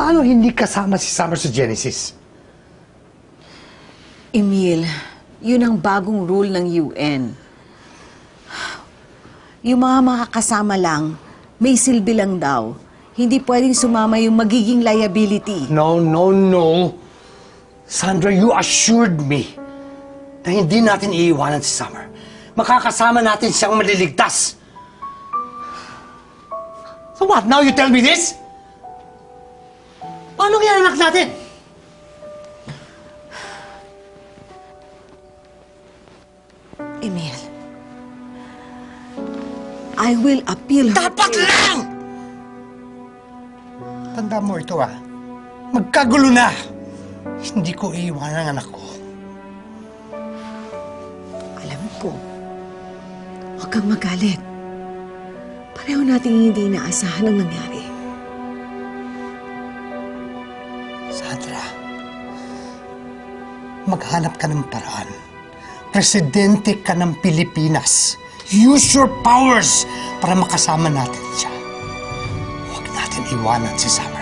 Paano hindi kasama si Summer sa Genesis? Emil, yun ang bagong rule ng UN. Yung mga makakasama lang, may silbi lang daw. Hindi pwedeng sumama yung magiging liability. No, no, no. Sandra, you assured me na hindi natin iiwanan si Summer. Makakasama natin siyang maliligtas. So what, now you tell me this? Paano kaya anak natin? Emil, I will appeal her Dapat case. lang! Tanda mo ito ah. Magkagulo na. Hindi ko iiwanan ang anak ko. Alam ko. Huwag kang magalit. Pareho nating hindi inaasahan ang nangyari. Sandra, maghanap ka ng paraan. Presidente ka ng Pilipinas. Use your powers para makasama natin siya. Huwag natin iwanan si Summer.